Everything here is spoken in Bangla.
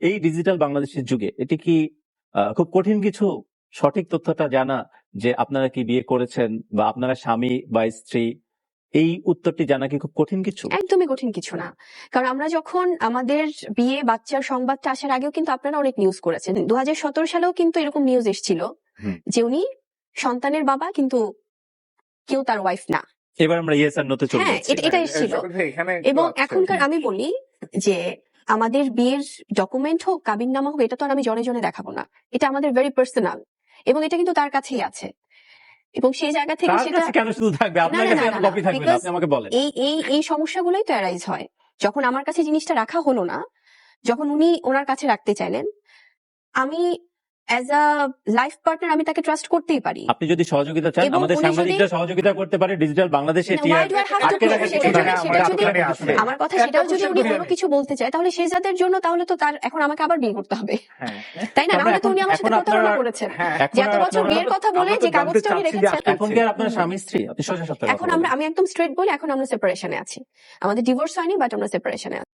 এই ডিজিটাল বাংলাদেশের যুগে এটি কি আহ, খুব কঠিন কিছু? সঠিক তথ্যটা জানা যে আপনারা কি বিয়ে করেছেন বা আপনারা স্বামী বা স্ত্রী এই উত্তরটি জানা কি খুব কঠিন কিছু? একদমই কঠিন কিছু না। কারণ আমরা যখন আমাদের বিয়ে বাচ্চার সংবাদটা আসার আগেও কিন্তু আপনারা অনেক নিউজ করেছেন। দু হাজার সতেরো সালেও কিন্তু এরকম নিউজ এসেছিল যে উনি সন্তানের বাবা কিন্তু কেউ তার ওয়াইফ না। এবার আমরা ইয়েস আর নোতে চলে হ্যাঁ যাচ্ছি। এটা এটা এসেছিল। এবং এখনকার আমি বলি যে আমাদের বিয়ের ডকুমেন্ট হোক কাবিন নামা হোক এটা তো আর আমি জনে জনে দেখাবো না। এটা আমাদের ভেরি পার্সোনাল এবং এটা কিন্তু তার কাছেই আছে। এবং সেই জায়গা থেকে সেটা কেন শুধু থাকবে? আপনার কাছে না, কেন না, কপি থাকবে না? আপনি আমাকে বলেন। এই এই এই সমস্যাগুলোই তো অ্যারাইজ হয়। যখন আমার কাছে জিনিসটা রাখা হলো না যখন উনি ওনার কাছে রাখতে চাইলেন আমি অ্যাজ আ লাইফ পার্টনার আমি তাকে ট্রাস্ট করতেই পারি। আপনি যদি সহযোগিতা চান আমাদের সাংবাদিকরা সহযোগিতা করতে পারে ডিজিটাল বাংলাদেশে। আমার কথা সেটাও যদি উনি কোনো কিছু বলতে চায় তাহলে জন্য তাহলে তো তার এখন আমাকে আবার বিয়ে করতে হবে। হ্যাঁ। তাই না? নাহলে তো উনি আমার সাথে প্রতারণা করেছেন যে এত বছর বিয়ের কথা বলে যে কাগজটা উনি রেখেছেন এখন কি আপনার স্বামী স্ত্রী আপনি সোজা সত্য এখন আমরা আমি একদম স্ট্রেট বলি এখন আমরা সেপারেশনে আছি। আমাদের ডিভোর্স হয়নি বাট আমরা সেপারেশনে আছি।